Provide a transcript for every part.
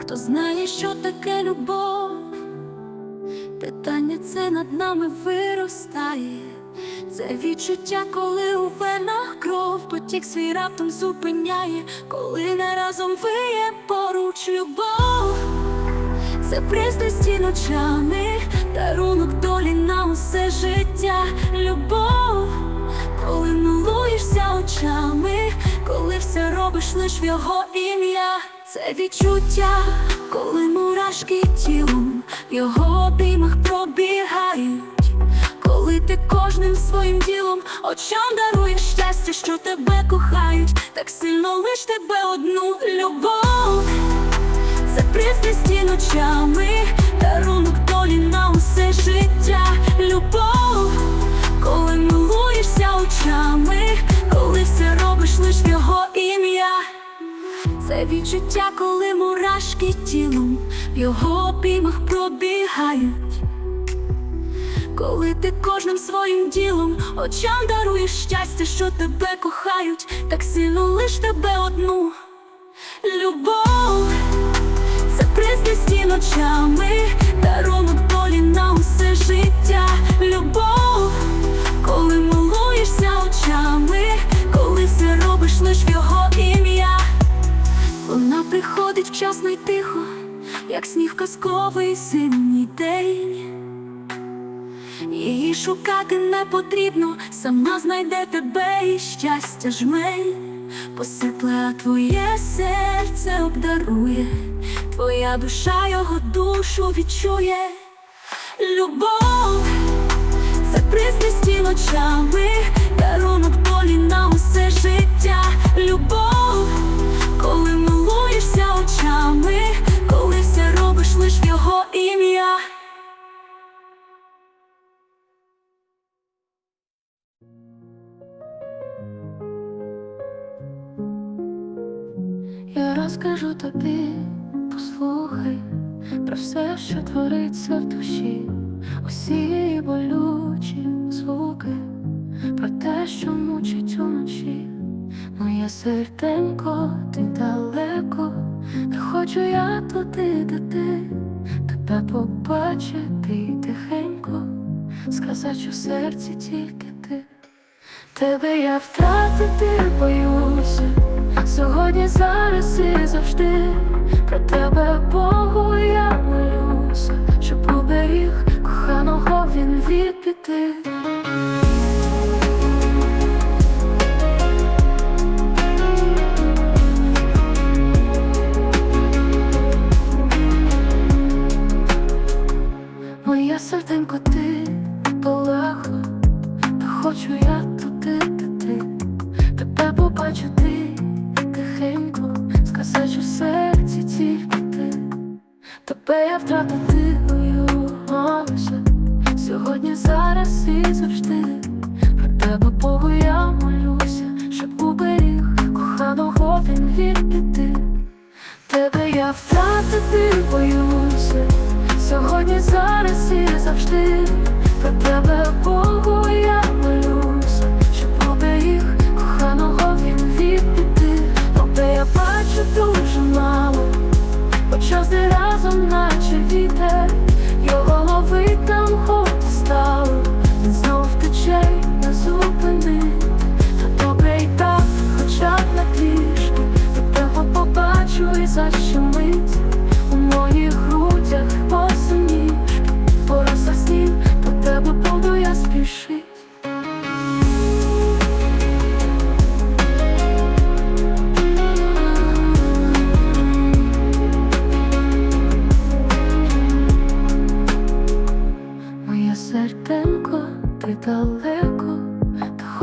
хто знає, що таке любов. Питання це над нами виростає. Це відчуття, коли у венах кров потік свій раптом зупиняє, коли не разом виє поруч любов. Це пристрасті ночами, дарунок долі на усе життя, любов, коли милуєшся очами, коли все робиш лиш в його ім'я, це відчуття, коли мурашки тілом в його обіймах пробігають. Коли ти кожним своїм ділом очам даруєш щастя, що тебе кохають, так сильно лиш тебе одну любов. Це пристрасті ночами, дарунок долі на усе життя, любов, коли милуєшся очами, Це відчуття, коли мурашки тілом в його обіймах пробігають. Коли ти кожним своїм ділом очам даруєш щастя, що тебе кохають, так сильно лиш тебе одну любов, це пристрасті ночами, дарунок як сніг казковий зимній день. Її шукати не потрібно, сама знайде тебе і щастя жмень, посипле, твоє серце обдарує, твоя душа його душу відчує. Любов, це пристрасті ночами, дарунок долі на усе життя, любов, коли милуєшся очами, Я розкажу тобі, послухай про все, що твориться в душі, усі болючі звуки, про те, що мучить уночі. Моє серденько, ти далеко, не хочу я туди, де ти, тебе побачити тихенько, сказати, в серці тільки ти. Тебе я втратити боюся. Зараз і завжди про тебе Богу я молюся, щоб уберіг коханого він від піти. Тебе я втратити боюся Сьогодні, зараз і завжди, про тебе Богу я молюся, щоб уберіг коханого він від. Тебе я втратити боюся. Сьогодні, зараз і завжди. Про тебе Богу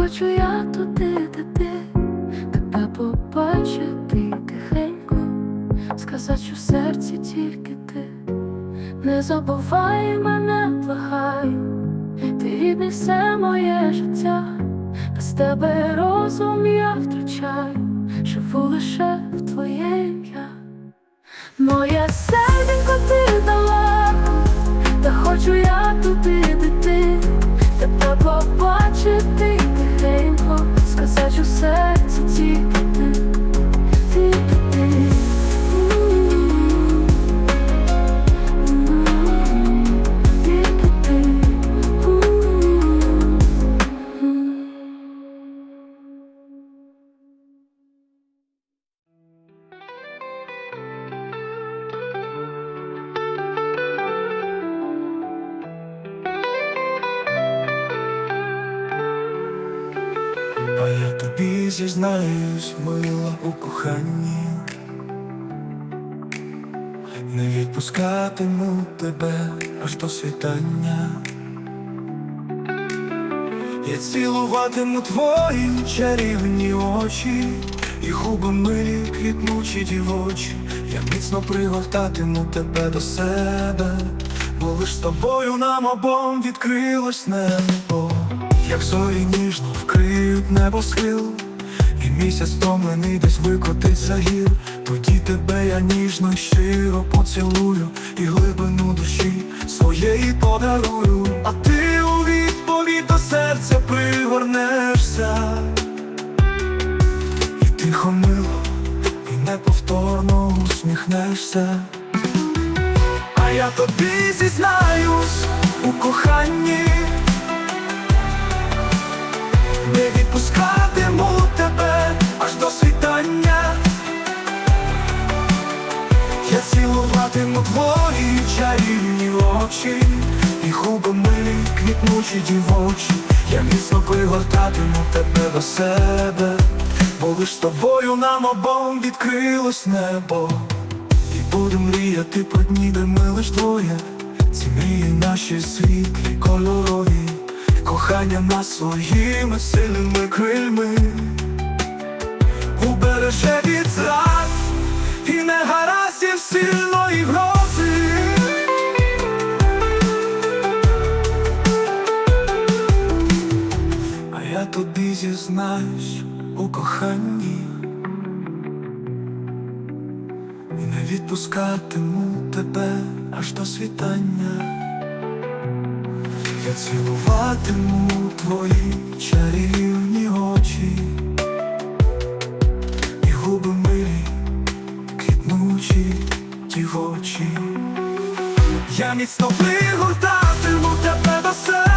хочу я туди, де ти, тебе побачити тихенько, сказати, що в серці тільки ти, не забувай мене, благаю, ти рідний все моє життя, без тебе розум я втрачаю, живу лише в твоє ім'я. Моє серденько ти далеко, та хочу я туди, де ти, тебе побачити сказати, що я тобі зізнаюсь, мила у коханні. Не відпускатиму тебе аж до світання. Я цілуватиму твої чарівні очі, і губи милі квітнучі дівочі. Я міцно пригортатиму тебе до себе, бо лиш з тобою нам обом відкрилось небо, як зорі ніжно вкриють небо схил, і місяць втомлений десь викотить за гір. Тоді тебе я ніжно щиро поцілую, і глибину душі своєї подарую, а ти у відповідь до серця пригорнешся, і тихо мило, і неповторно усміхнешся. А я тобі зізнаюсь у коханні, твої чарівні очі, і губи милі квітнучі дівочі. Я міцно пригортатиму тебе до себе, бо лиш з тобою нам обом відкрилось небо. І будем мріяти про дні, де ми лиш двоє. Ці мрії наші світлі, кольорові, кохання нас своїми сильними крильми. У коханні І не відпускатиму тебе аж до світання. Я цілуватиму твої чарівні очі і губи квітнучі дівочі. Я міцно пригортатиму тебе до себе,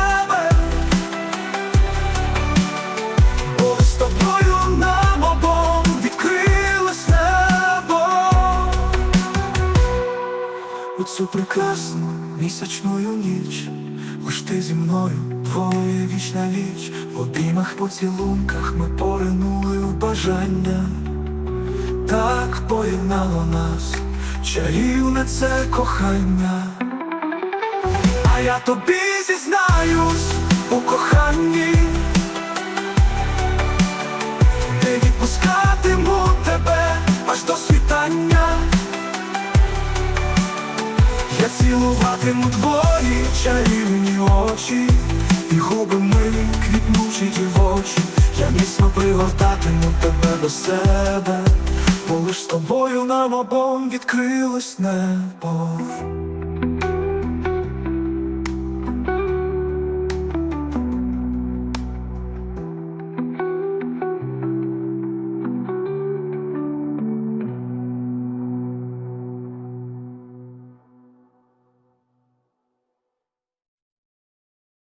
цю прекрасну місячною ніч, лиш ти зі мною, твоя вічна віч, в обіймах поцілунках ми поринули в бажання, так поєднало нас, чарівне це кохання. А я тобі зізнаюсь у коханні, не відпускатиму тебе аж до світання. Я цілуватиму твої чарівні очі, і губи милі квітнучі дівочі. Я міцно пригортатиму тебе до себе, бо лиш з тобою нам обом відкрилось небо.